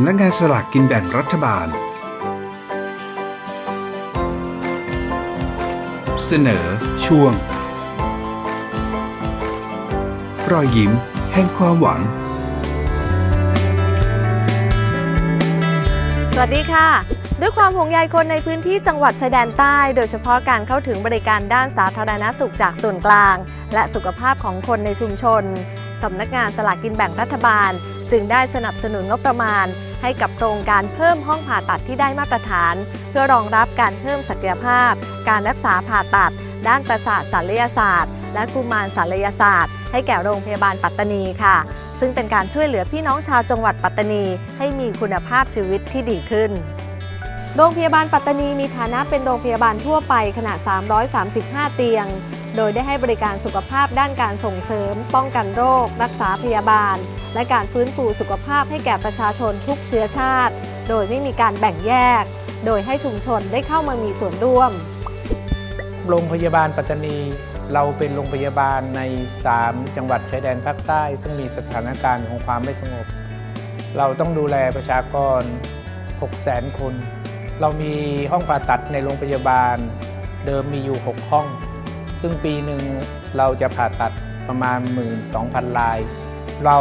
ำนักงานสลากกินแบ่งรัฐบาล เสนอช่วง รอยยิ้มแห่งความหวัง สวัสดีค่ะด้วยความห่วงใยคนในพื้นที่จังหวัดชายแดนใต้ โดยเฉพาะการเข้าถึงบริการด้านสาธารณสุขจากส่วนกลาง และสุขภาพของคนในชุมชน สำนักงานสลากกินแบ่งรัฐบาล จึงได้สนับสนุนงบประมาณ ให้กับโครงการเพิ่มห้องผ่าตัดที่ได้มาตรฐาน เพื่อรองรับการเพิ่มศักยภาพ การรักษาผ่าตัด ด้านประสาทศัลยศาสตร์ และกุมารศัลยศาสตร์ ให้แก่โรงพยาบาลปัตตานีค่ะ ซึ่งเป็นการช่วยเหลือพี่น้องชาวจังหวัดปัตตานี ให้มีคุณภาพชีวิตที่ดีขึ้นโรงพยาบาลปัตตานีมีฐานะเป็นโรงพยาบาลทั่วไปขนาด 335 เตียง โดยได้ให้บริการสุขภาพด้านการส่งเสริม ป้องกันโรค รักษาพยาบาล และการฟื้นฟูสุขภาพให้แก่ประชาชนทุกเชื้อชาติ โดยไม่มีการแบ่งแยก โดยให้ชุมชนได้เข้ามามีส่วนร่วม โรงพยาบาลปัตตานี เราเป็นโรงพยาบาลใน 3 จังหวัดชายแดนภาคใต้ ซึ่งมีสถานการณ์ของความไม่สงบ เราต้องดูแลประชากร 600,000 คน เรามีห้องผ่าตัดในโรงพยาบาล เดิมมีอยู่ 6 ห้อง ซึ่งปีหนึ่งเราจะผ่าตัดประมาณ 12,000ราย เรา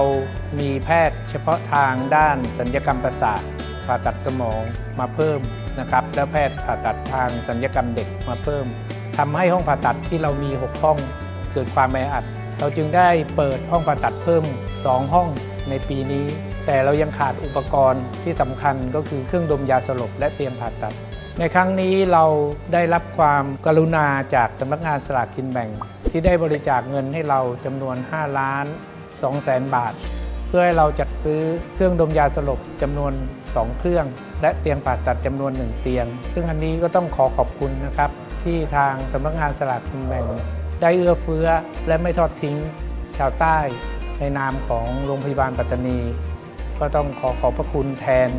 มีแพทย์เฉพาะทางด้านสัญญกรรมประสาทผ่าตัดสมองมาเพิ่มนะครับ แล้วแพทย์ผ่าตัดทางสัญญกรรมเด็กมาเพิ่มทำให้ห้องผ่าตัดที่เรามี 6 ห้องเกิดความแออัด เราจึงได้เปิดห้องผ่าตัดเพิ่ม 2 ห้องในปีนี้ แต่เรายังขาดอุปกรณ์ที่สำคัญก็คือเครื่องดมยาสลบและเตียงผ่าตัด ในครั้งนี้เราได้รับความกรุณาจากสำนักงานสลากกินแบ่ง ที่ได้บริจาคเงินให้เราจำนวน 5 ล้าน2แสนบาท เพื่อให้เราจัดซื้อเครื่องดมยาสลบจำนวน 2 เครื่อง และเตียงผ่าตัดจำนวน 1 เตียง ซึ่งอันนี้ก็ต้องขอขอบคุณนะครับ ที่ทางสำนักงานสลากกินแบ่ง ได้เอื้อเฟื้อและไม่ทอดทิ้งชาวใต้ ในนามของโรงพยาบาลปัตตานี ก็ต้องขอขอบพระคุณแทน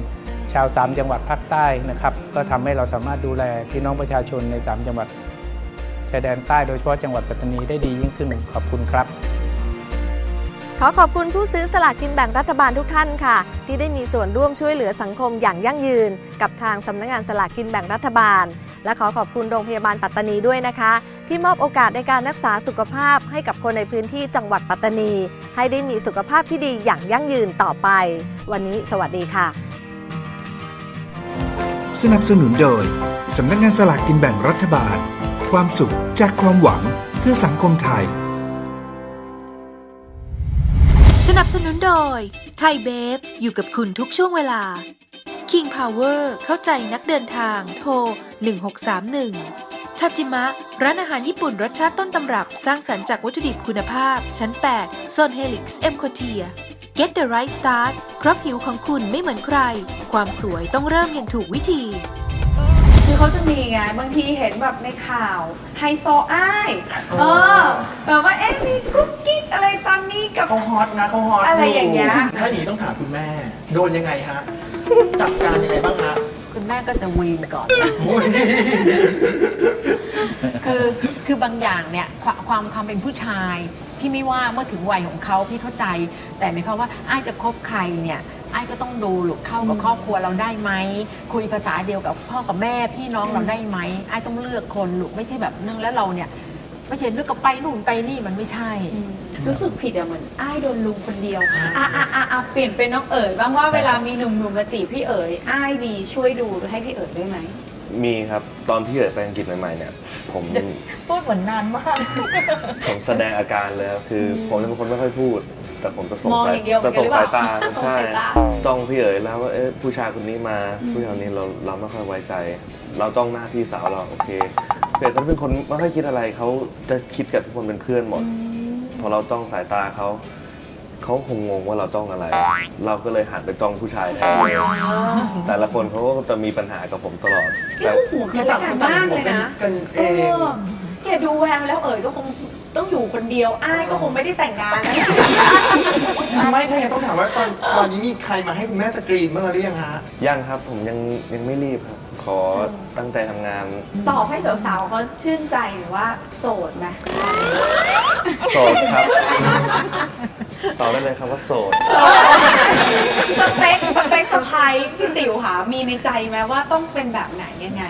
าว 3 จังหวัดภาคใต้นะครับ ก็ทำให้เราสามารถดูแลพี่น้องประชาชนใน 3 จังหวัดชายแดนใต้โดยเฉพาะจังหวัดปัตตานีได้ดียิ่งขึ้นขอบคุณครับ ขอขอบคุณผู้ซื้อสลากกินแบ่งรัฐบาลทุกท่านค่ะ ที่ได้มีส่วนร่วมช่วยเหลือสังคมอย่างยั่งยืน กับทางสำนักงานสลากกินแบ่งรัฐบาล และขอขอบคุณโรงพยาบาลปัตตานีด้วยนะคะที่มอบโอกาสในการรักษาสุขภาพให้กับคนในพื้นที่จังหวัดปัตตานี ให้ได้มีสุขภาพที่ดีอย่างยั่งยืนต่อไป วันนี้สวัสดีค่ะ สนับสนุนโดย สำนักงานสลากกินแบ่งรัฐบาล ความสุขจากความหวังเพื่อสังคมไทย สนับสนุนโดย ไทยเบฟ อยู่กับคุณทุกช่วงเวลา King Power เข้าใจนักเดินทาง โทร 1631ทัจิมะ ร้านอาหารญี่ปุ่นรสชาติต้นตำรับ สร้างสรรค์จากวัตถุดิบคุณภาพ ชั้น 8 โซนเฮลิกซ์เอ็มโคเทีย Get the right start เพราะผิวของคุณไม่เหมือนใคร ความสวยต้องเริ่มอย่างถูกวิธี คือเขาจะมีไง บางทีเห็นแบบในข่าวไฮโซอ้ายเออแบบว่าเอ๊ะมีกุ๊กกิ๊กอะไรตอนนี้กับ เขาฮอตนะเขาฮอตอะไรอย่างเงี้ย ถ้าอย่างนี้ต้องถามคุณแม่ โดนยังไงฮะ จัดการยังไงบ้างฮะคุณแม่ก็จะวีนก่อน โอ้ยคือคือบางอย่างเนี่ยความความความเป็นผู้ชาย พี่ไม่ว่าเมื่อถึงวัยของเขาพี่เข้าใจ แต่หมายความว่าไอ้ายจะคบใครเนี่ยไอ้ายก็ต้องดูหลุกเข้ากับครอบครัวเราได้ไหมคุยภาษาเดียวกับพ่อกับแม่พี่น้องเราได้ไหมไอ้ายต้องเลือกคนลูกไม่ใช่แบบนึงแล้วเราเนี่ยไม่ใช่เลือกกับไปนู่นไปนี่มันไม่ใช่ รู้สึกผิดอะเหมือนอ้ายโดนลุงคนเดียวอะอะอะอะเปลี่ยนเป็นน้องเอ๋ยบ้างว่าเวลามีหนุ่มๆมาจีบพี่เอ๋ยอ้ายบีช่วยดูให้พี่เอ๋ยด้วยไหม มีครับตอนพี่เอ๋ยไปอังกฤษใหม่ๆเนี่ยผมพูดเหมือนนานมาก ผมแสดงอาการเลยครับคือผมจะเป็นคนไม่ค่อยพูด แต่ผมจะส่งมองสาอยย่างเดียวจะส่งเหมือนกันสายตาหรือเปล่าส่งใช่สายตา จ้องพี่เอ๋ยแล้วว่าเอ๊ะผู้ชายคนนี้มาผู้ชายคนนี้เราเราไม่ค่อยไว้ใจ เราจ้องหน้าพี่สาวเราโอเคพี่เอ๋ยเขาเป็นคนไม่ค่อยคิดอะไรเขาจะคิดกับทุกคนเป็นเพื่อนหมด พอเราจ้องสายตาเขา เขาคงงงว่าเราจ้องอะไร เราก็เลยหันไปจ้องผู้ชายแทนแต่ละคนเขาก็จะมีปัญหากับผมตลอดแกห่วงกันและกันมากเลยนะกันเอเองอแกดูแววแล้วเอ๋ยก็คงต้องอยู่คนเดียว อ้ายก็คงไม่ได้แต่งงานแล้วไม่ถ้าอย่างนั้นต้องถามว่าตอนตอนนี้มีใครมาให้คุณแม่สกรีนบ้างหรือยังฮะ ยังครับผมยังยังไม่รีบครับ ขอตั้งใจทำงานตอบให้สาวๆเขาชื่นใจหรือว่าโสดไหมโสดครับ ตอบได้เลยครับว่าโสดสเปคสเปคสะพายพี่ติ๋วค่ะมีในใจไหมว่าต้องเป็นแบบไหนยังไง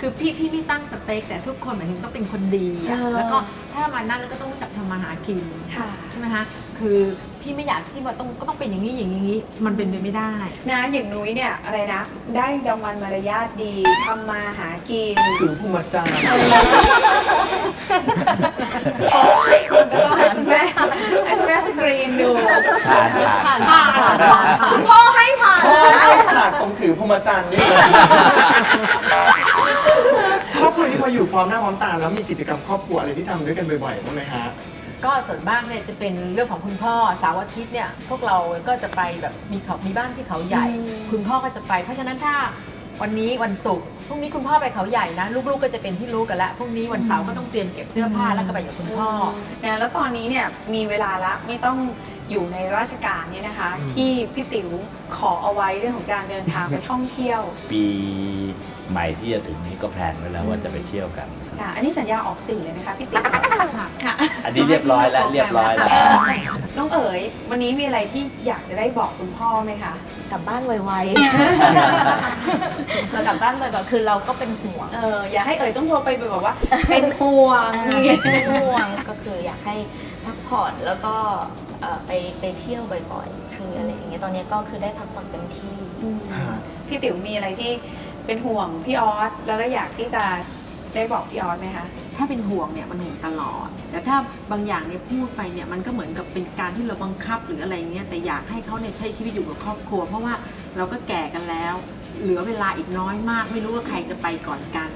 คือพี่พี่ไม่ตั้งสเปค แต่ทุกคนหมายถึงต้องเป็นคนดีอะเออแล้วก็ถ้ามานั่นแล้วก็ต้องรู้จักทำมาหากินค่ะ ใช่ไหมคะคือพี่ไม่อยากที่ว่าต้องก็ต้องเป็นอย่างนี้อย่างนี้มันเป็นไปไม่ได้ นะอย่างนุ้ยเนี่ยอะไรนะ ได้รางวัลมารยาทดีทำมาหากินถือภูมิจารย์โอ้ยมันก็ต้องให้คุณแม่ให้คุณแม่สกรีนดูผ่านผ่านผ่านผ่านผ่านคุณพ่อให้ผ่านพ่อแล้วให้ขาดผมถือภูมิจารย์นี่เลยคร อบครัวนี้พออยู่พร้อมหน้าพร้อมตาแล้วมีกิจกรรมครอบครัวอะไรที่ทำด้วยกันบ่อยๆบ้างไหมฮะ ก็ส่วนมากเนี่ยจะเป็นเรื่องของคุณพ่อเสาร์อาทิตย์เนี่ยพวกเราก็จะไปแบบมีเขามีบ้านที่เขาใหญ่ คุณพ่อก็จะไป เพราะฉะนั้นถ้าวันนี้วันศุกร์พรุ่งนี้คุณพ่อไปเขาใหญ่นะลูกๆก็จะเป็นที่รู้กันแล้วพรุ่งนี้วันเสาร์ก็ต้องเตรียมเก็บเสื้อผ้าแล้วก็ไปกับคุณพ่อนะแล้วตอนนี้เนี่ยมีเวลาละไม่ต้องอยู่ในราชการเนี่ยนะคะที่พี่ติ๋วขอเอาไว้เรื่องของการเดินทางไปท่องเที่ยว ปี ใหม่ที่จะถึงนี้ก็แพลนไว้แล้วว่าจะไปเที่ยวกัน ค่ะอันนี้สัญญาออกสื่อเลยนะคะพี่ติ๋วค่ะอันนี้เรียบร้อยแล้วเรียบร้อยแล้วน้องเอ๋ยวันนี้มีอะไรที่อยากจะได้บอกคุณพ่อไหมคะ กลับบ้านไวๆเรากลับบ้านไวๆคือเราก็เป็นห่วง เอออย่าให้เอ๋ยต้องโทรไปแบบว่า เป็นห่วงเป็นห่วงก็คืออยากให้พักผ่อนแล้วก็เอ่อไปไปเที่ยวบ่อยๆ คืออะไรอย่างเงี้ยตอนนี้ก็คือได้พักผ่อนเต็มที่พี่ติ๋วมีอะไรที่ เป็นห่วงพี่ออสแล้วก็อยากที่จะได้บอกพี่ออสไหมคะ ถ้าเป็นห่วงเนี่ยมันห่วงตลอด แต่ถ้าบางอย่างเนี่ยพูดไปเนี่ยมันก็เหมือนกับเป็นการที่เราบังคับหรืออะไรเงี้ยแต่อยากให้เขาเนี่ยใช้ชีวิตอยู่กับครอบครัว เพราะว่าเราก็แก่กันแล้ว เหลือเวลาอีกน้อยมาก ไม่รู้ว่าใครจะไปก่อนกัน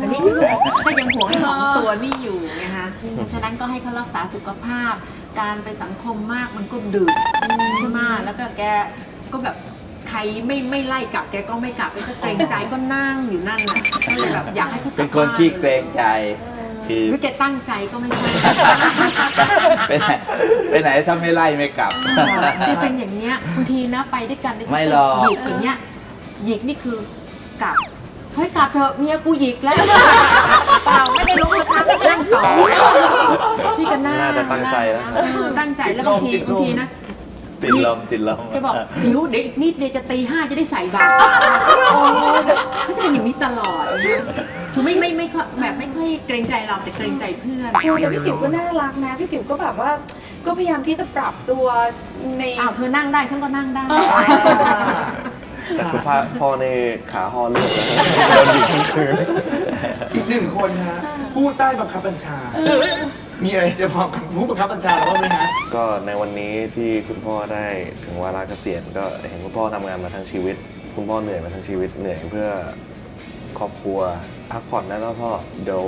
อันนี้ก็ยังห่วงสองตัวนี่อยู่ไงฮะฉะนั้นก็ให้เขารักษาสุขภาพ การไปสังคมมากมันก็ดึกใช่ไหมแล้วก็แกก็แบบใค รไม่ไม่ไล่กลับแกก็ไม่กลับแกก็เกรงใจก็นั่งอยู่นั่นน่ะก็เลยแบบอยากให้เขากเป็ลันบคนบ้าขี้เกรงใจ คือหรือแกตั้งใจก็ไม่ทราบ ไปไหนไปไหนถ้าไม่ไล่ไม่กลับนี่เป็นอย่างเนี้ยบางทีนะไปด้วยกันเนี่ยไม่หรอก หยิกอย่างเงี้ยหยิกนี่คือกลับเฮ้ยกลับเถอะเมียกูหยิกแล้วเปล่าไม่ได้รู้เลยค่ะนั่งต่อพี่ก็น่าน่าจะตั้งใจแล้ว เออตั้งใจแล้วบางทีติดลมบางทีนะ ติดลมติดลมแกบอกหิวเดี๋ยวอีกนิดเดียวจะตีห้าจะได้ใส่บาตรโอ้แบบก็จะเป็นอย่างนี้ตลอดนะคือไม่ไม่ไม่ค่อยแบบไม่ค่อยเกรงใจเราแต่เกรงใจเพื่อนคือแต่พี่ติ๋วก็น่ารักนะพี่ติ๋วก็แบบว่า ก็พยายามที่จะปรับตัวในอ้าวเธอนั่งได้ฉันก็นั่งได้ แต่คุณพ่อพ่อในขาห่อเลือดนะโดนบีบทั้งคืนอีกหนึ่งคนฮะผู้ใต้บังคับบัญชา มีอะไรจะบอกกับผู้บังคับบัญชาเราบ้างไหมฮะก็ในวันนี้ที่คุณพ่อได้ถึงวาระเกษียณก็เห็นคุณพ่อทำงานมาทั้งชีวิต คุณพ่อเหนื่อยมาทั้งชีวิตเหนื่อยเพื่อครอบครัวพักผ่อนได้แล้วพ่อเดี๋ยว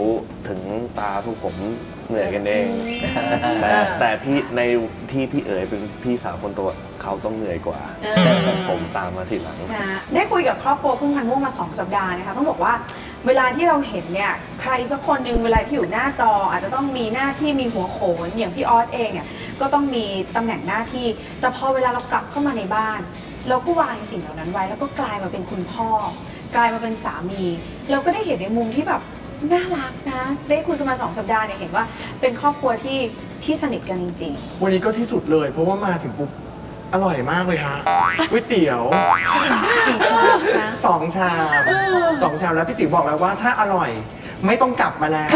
ถึงตาพวกผมเหนื่อยกันเองแต่แต่พี่ในที่พี่เอ๋ยเป็นพี่สาวคนโตเขาต้องเหนื่อยกว่าเออผมตามมาทีหลัง นะได้คุยกับครอบครัวพุ่งพันธุ์ม่วงมาสองสัปดาห์นะคะต้องบอกว่า เวลาที่เราเห็นเนี่ยใครสักคนหนึ่งเวลาที่อยู่หน้าจอ อาจจะต้องมีหน้าที่มีหัวโขนอย่างพี่ออสเองอะก็ต้องมีตำแหน่งหน้าที่ แต่พอเวลาเรากลับเข้ามาในบ้าน เราก็วางสิ่งเหล่านั้นไว้ แล้วก็กลายมาเป็นคุณพ่อ กลายมาเป็นสามี เราก็ได้เห็นในมุมที่แบบน่ารักนะ ได้คุยกันมาสองสัปดาห์เนี่ยเห็นว่าเป็นครอบครัวที่ที่สนิทกันจริง ๆ วันนี้ก็ที่สุดเลย เพราะว่ามาถึงปุ๊บ อร่อยมากเลยฮะก๋วยเตี๋ยวกี่ชามนะสองชามสองชามแล้วพี่ติ๋วบอกแล้วว่าถ้าอร่อย ไม่ต้องกลับมาแล้ว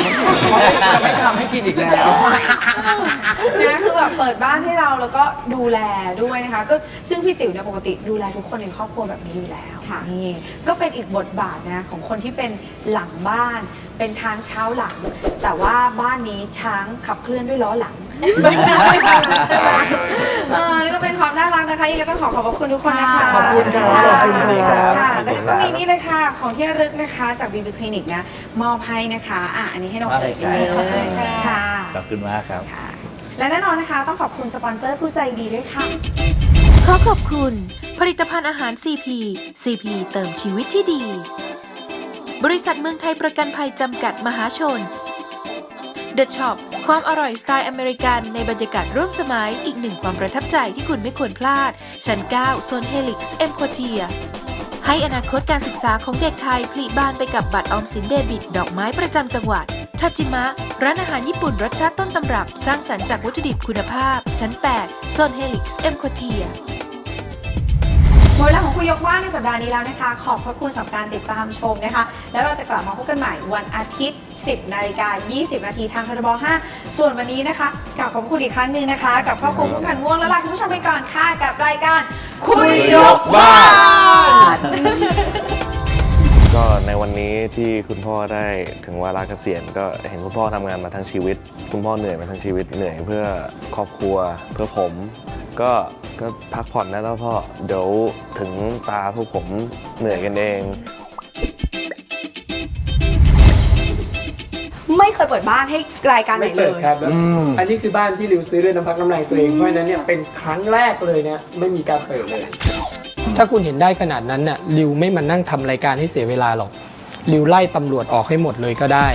เพราะจะไม่ทำให้กินอีกแล้ว นะคือแบบเปิดบ้านให้เราแล้วก็ดูแลด้วยนะคะ ก็ซึ่งพี่ติ๋วเนี่ยปกติดูแลทุกคนในครอบครัวแบบนี้อยู่แล้วค่ะ นี่ก็เป็นอีกบทบาทนะของคนที่เป็นหลังบ้าน เป็นทางเช้าหลัง แต่ว่าบ้านนี้ช้างขับเคลื่อนด้วยล้อหลังใช่ไหม เออนี่ก็เป็นความน่ารักนะคะยังไงต้องขอขอบพระคุณทุกคนนะคะขอบคุณครับขอบคุณครับค่ะแล้วก็มีนี่เลยค่ะของที่ระลึกนะคะจากบีบีคลินิกนะมอบให้นะคะอะอันนี้ให้น้องเอ๋ยกันเลยค่ะขอบคุณมากครับ ค่ะและแน่นอนนะคะต้องขอบคุณสปอนเซอร์ผู้ใจดีด้วยค่ะ ขอขอบคุณ ผลิตภัณฑ์อาหาร CP CP เติมชีวิตที่ดี บริษัทเมืองไทยประกันภัยจำกัดมหาชน The Shop ความอร่อยสไตล์อเมริกันในบรรยากาศร่วมสมัยอีกหนึ่งความประทับใจที่คุณไม่ควรพลาด ชั้น 9 โซนเฮลิกซ์เอ็มโคเทียให้อนาคตการศึกษาของเด็กไทยผลิบานไปกับบัตรออมสินเดบิต ดอกไม้ประจำจังหวัดทัจิมะ ร้านอาหารญี่ปุ่นรสชาติต้นตำรับ สร้างสรรค์จากวัตถุดิบคุณภาพ ชั้น 8 โซนเฮลิกซ์เอ็มโคเทีย หมดเวลาของคุยยกว่างในสัปดาห์นี้แล้วนะคะ ขอบพระคุณสำหรับการติดตามชมนะคะ แล้วเราจะกลับมาพบกันใหม่วันอาทิตย์ 10นาฬิกา20 นาทีทางททบ5ส่วนวันนี้นะคะกลับขอบคุณอีกครั้งหนึ่งนะคะ กับครอบครัวผู้พันม่วงแล้วลาคุณผู้ชมไปก่อนค่ะกับรายการคุยยกบ้านก็ในวันนี้ที่คุณพ่อได้ถึงวาระเกษียณก็เห็นคุณพ่อทำงานมาทั้งชีวิต คุณพ่อเหนื่อยมาทั้งชีวิตเหนื่อยเพื่อครอบครัวเพื่อผม ก็ก็พักผ่อนนะแล้วพ่อ เดี๋ยวถึงตาพวกผมเหนื่อยกันเอง ไม่เคยเปิดบ้านให้รายการไหนไม่เลเปิดย ครับแล้วอันนี้คือบ้านที่ริวซื้อด้วยน้ำพักน้ำแรงตัวเอง เพราะฉะนั้นเนี่ยเป็นครั้งแรกเลยเนี่ยไม่มีการเปิดเลย ถ้าคุณเห็นได้ขนาดนั้นน่ะริวไม่มานั่งทำรายการให้เสียเวลาหรอกริวไล่ตำรวจออกให้หมดเลยก็ได้